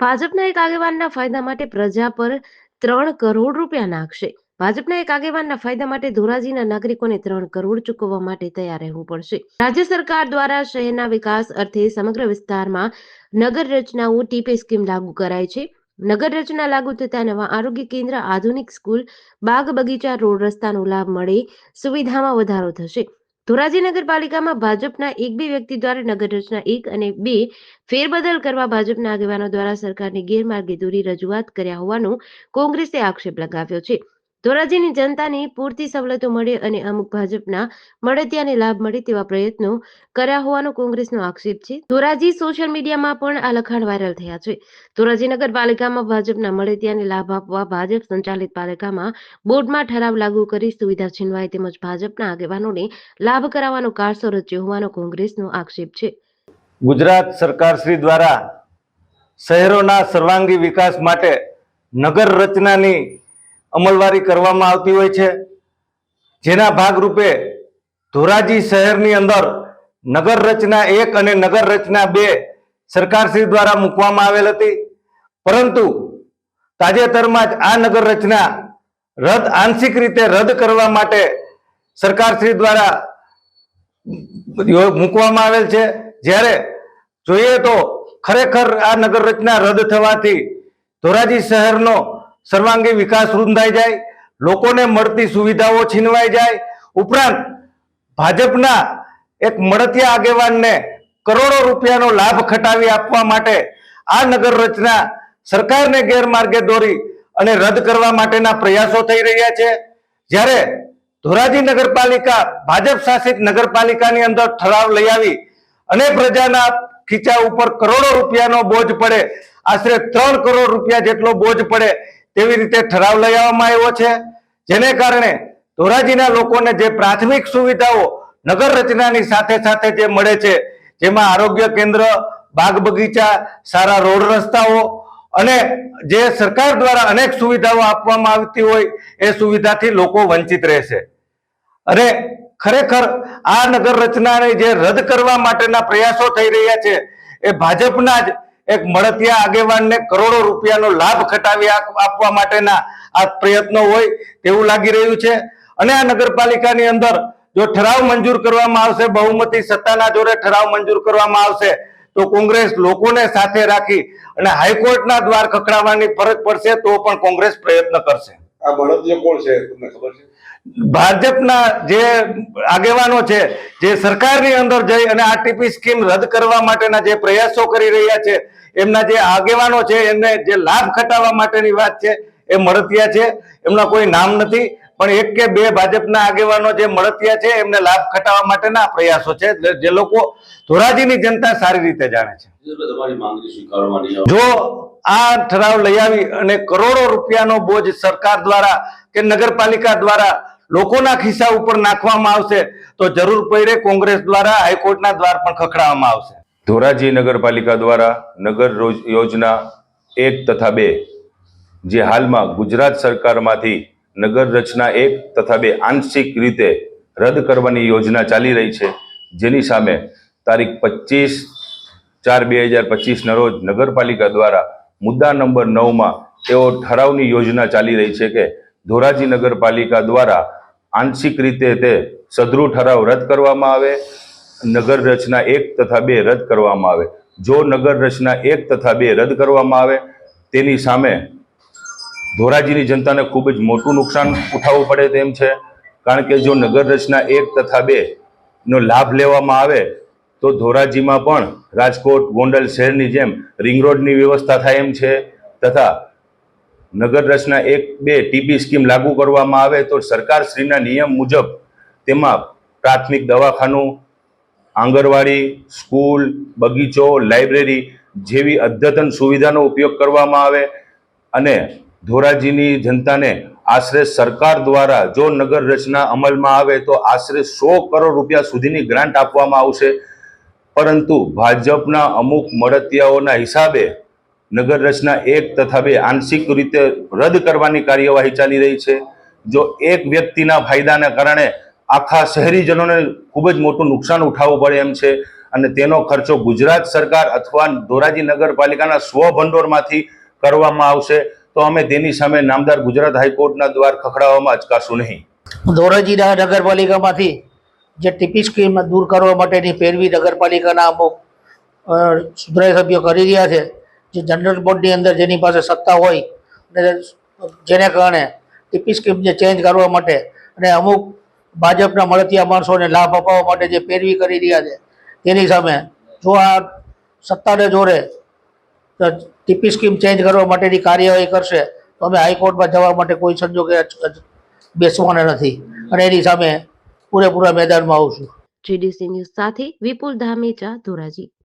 ભાજપના એક આગેવાનના ફાયદા માટે પ્રજા પર ત્રણ કરોડ રૂપિયા નાખશે. ભાજપના એક આગેવાનના ફાયદા માટે ધોરાજીના નાગરિકોને ત્રણ કરોડ ચૂકવવા માટે તૈયાર રહેવું પડશે. રાજ્ય સરકાર દ્વારા શહેરના વિકાસ અર્થે સમગ્ર વિસ્તારમાં નગર રચનાઓ ટીપે સ્કીમ લાગુ કરાય છે. નગર રચના લાગુ થતા નવા આરોગ્ય કેન્દ્ર, આધુનિક સ્કૂલ, બાગ બગીચા, રોડ રસ્તાનો લાભ મળે, સુવિધામાં વધારો થશે. ધોરાજી નગરપાલિકામાં ભાજપના એક બે વ્યક્તિ દ્વારા નગર રચના એક અને બે ફેરબદલ કરવા ભાજપના આગેવાનો દ્વારા સરકારની ગેરમાર્ગે દોરી રજૂઆત કર્યા હોવાનો કોંગ્રેસે આક્ષેપ લગાવ્યો છે. ધોરાજીની જનતાની પૂરતી સવલતો મળે અને અમુક ભાજપના મળતિયાને લાભ મળે તેવા પ્રયત્નો કર્યા હોવાનો કોંગ્રેસનો આક્ષેપ છે. ધોરાજી સોશિયલ મીડિયામાં પણ આ લખાણ વાયરલ થયા છે. ધોરાજી નગરપાલિકામાં ભાજપના મળતિયાને લાભ આપવા ભાજપ સંચાલિત પાલિકામાં બોર્ડમાં ઠરાવ લાગુ કરી સુવિધા છીનવાય તેમજ ભાજપના આગેવાનોને લાભ કરાવવાનો કારસો રચ્યો હોવાનો કોંગ્રેસનો આક્ષેપ છે. ગુજરાત સરકાર શ્રી દ્વારા શહેરોના સર્વાંગી વિકાસ માટે નગર રચનાની અમલવારી કરવામાં આવતી હોય છે. જેના ભાગરૂપે ધોરાજી શહેરની અંદર નગર રચના એક અને નગર રચના બે સરકારશ્રી દ્વારા મૂકવામાં આવેલ હતી. પરંતુ તાજેતરમાં જ આ નગર રચના રદ આંશિક રીતે રદ કરવા માટે સરકારશ્રી દ્વારા મૂકવામાં આવેલ છે. જ્યારે જોઈએ તો ખરેખર આ નગર રચના રદ થવાથી ધોરાજી શહેરનો સર્વાંગી વિકાસ રૂંધાઈ જાય, લોકોને મળતી સુવિધાઓ છીનવાઈ જાય. ઉપરાંત ભાજપના એક મળતિયા આગેવાનને કરોડો રૂપિયાનો લાભ ખટાવી આપવા માટે આ નગર રચના સરકારને ગેરમાર્ગે દોરી અને રદ કરવા માટેના પ્રયાસો થઈ રહ્યા છે. જ્યારે ધોરાજી નગરપાલિકા ભાજપ શાસિત નગરપાલિકાની અંદર ઠરાવ લઈ આવી અને પ્રજાના ખીચા ઉપર કરોડો રૂપિયાનો બોજ પડે, આશરે ત્રણ કરોડ રૂપિયા જેટલો બોજ પડે તેવી રીતે ઠરાવ લઈ આવવામાં આવ્યો છે? જેને કારણે ધોરાજીના લોકોને જે પ્રાથમિક સુવિધાઓ નગર રચનાની સાથે સાથે જે મળે છે, જેમાં આરોગ્ય કેન્દ્ર, બાગ બગીચા, સારા રોડ રસ્તાઓ અને જે સરકાર દ્વારા અનેક સુવિધાઓ આપવામાં આવતી હોય, એ સુવિધાથી લોકો વંચિત રહેશે. અને ખરેખર આ નગર રચનાને જે રદ કરવા માટેના પ્રયાસો થઈ રહ્યા છે, એ ભાજપના જ એક મળતિયા આગેવાનને કરોડો રૂપિયાનો લાભ ખટાવી આપવા માટેના આ પ્રયત્નો હોય તેવું લાગી રહ્યું છે. અને આ નગરપાલિકાની અંદર જો ઠરાવ મંજૂર કરવામાં આવશે, બહુમતી સત્તાના જોડે ઠરાવ મંજૂર કરવામાં આવશે, તો કોંગ્રેસ લોકોને સાથે રાખી અને હાઈકોર્ટના દ્વાર ખખડાવવાની ફરજ પડશે, તો પણ કોંગ્રેસ પ્રયત્ન કરશે. આ બળદિયો કોણ છે, તમને ખબર છે? ભાજપના જે આગેવાનો છે જે સરકારની અંદર જઈ અને આ ટીપી સ્કીમ રદ કરવા માટેના જે પ્રયાસો કરી રહ્યા છે એમના જે આગેવાનો છે એમને જે લાભ ખટાવવા માટેની વાત છે એ મળતિયા છે એમના કોઈ નામ નથી પણ એક કે બે ભાજપના આગેવાનો જે મળતિયા છે એમને લાભ ખટાવવા માટેના પ્રયાસો છે જે- લોકો ધોરાજીની જનતા સારી રીતે જાણે છે. જો આ ઠરાવ લઈ આવી અને કરોડો રૂપિયાનો બોજ સરકાર દ્વારા કે નગરપાલિકા દ્વારા લોકોના ખિસ્સા ઉપર નાખવામાં આવશે તો જરૂર પડે કોંગ્રેસ દ્વારા હાઈકોર્ટના દ્વાર પણ ખખડાવવામાં આવશે. ધોરાજી નગરપાલિકા દ્વારા નગર યોજના એક તથા બે, જે હાલમાં ગુજરાત સરકારમાંથી નગર રચના એક તથા બે આંશિક રીતે રદ કરવાની યોજના ચાલી રહી છે, જેની સામે તારીખ પચીસ ચાર બે હજાર પચીસના રોજ નગરપાલિકા દ્વારા મુદ્દા નંબર નવમાં એવો ઠરાવની યોજના ચાલી રહી છે કે ધોરાજી નગરપાલિકા દ્વારા આંશિક રીતે તે સદરુ ઠરાવ રદ કરવામાં આવે, નગર રચના એક તથા બે રદ કરવામાં આવે. જો નગર રચના એક તથા બે રદ કરવામાં આવે, તેની સામે ધોરાજીની જનતાને ખૂબ જ મોટું નુકસાન ઉઠાવવું પડે તેમ છે. કારણ કે જો નગર રચના એક તથા બેનો લાભ લેવામાં આવે તો ધોરાજીમાં પણ રાજકોટ ગોંડલ શહેરની જેમ રિંગ રોડની વ્યવસ્થા થાય એમ છે. તથા નગર રચના એક બે ટીપી સ્કીમ લાગુ કરવામાં આવે તો સરકારશ્રીના નિયમ મુજબ તેમાં પ્રાથમિક દવાખાનું, આંગણવાડી, સ્કૂલ, બગીચો, લાઇબ્રેરી જેવી અદ્યતન સુવિધાનો ઉપયોગ કરવામાં આવે અને ધોરાજીની જનતાને આશરે સરકાર દ્વારા જો નગર રચના અમલમાં આવે તો આશરે સો કરોડ રૂપિયા સુધીની ગ્રાન્ટ આપવામાં આવશે. પરંતુ ભાજપના અમુક મળતિયાઓના હિસાબે નગર રચના એક તથા બે આંશિક રીતે રદ કરવાની કાર્યવાહી ચાલી રહી છે. જો એક વ્યક્તિના ફાયદાના કારણે આખા શહેરીજનોને ખૂબ જ મોટું નુકસાન ઉઠાવવું પડે એમ છે અને તેનો ખર્ચો ગુજરાત સરકાર અથવા ધોરાજી નગરપાલિકાના સ્વભંડોળમાંથી કરવામાં આવશે, તો અમે તેની સામે નામદાર ગુજરાત હાઈકોર્ટના દ્વાર ખખડાવવામાં અચકાશું નહીં. ધોરાજી નગરપાલિકામાંથી જે ટીપી સ્કીમ દૂર કરવા માટેની પેરવી નગરપાલિકાના અમુક સુધરાય સુધારા સભ્યો કરી રહ્યા છે, જે જનરલ બોર્ડની અંદર જેની પાસે સત્તા હોય અને જેને કારણે ટીપી સ્કીમને ચેન્જ કરવા માટે અને અમુક ભાજપના મળતિયા માણસોને લાભ અપાવવા માટે જે પેરવી કરી રહ્યા છે, તેની સામે જો આ સત્તાને જોરે ટીપી સ્કીમ ચેન્જ કરવા માટેની કાર્યવાહી કરશે, તો અમે હાઈકોર્ટમાં જવા માટે કોઈ સંજોગે બેસવાના નથી. અને એની સામે પૂરેપૂરા મેદાનમાં આવશું જીડીસી ન્યૂઝ સાથે વિપુલ ધામેચા ધોરાજી.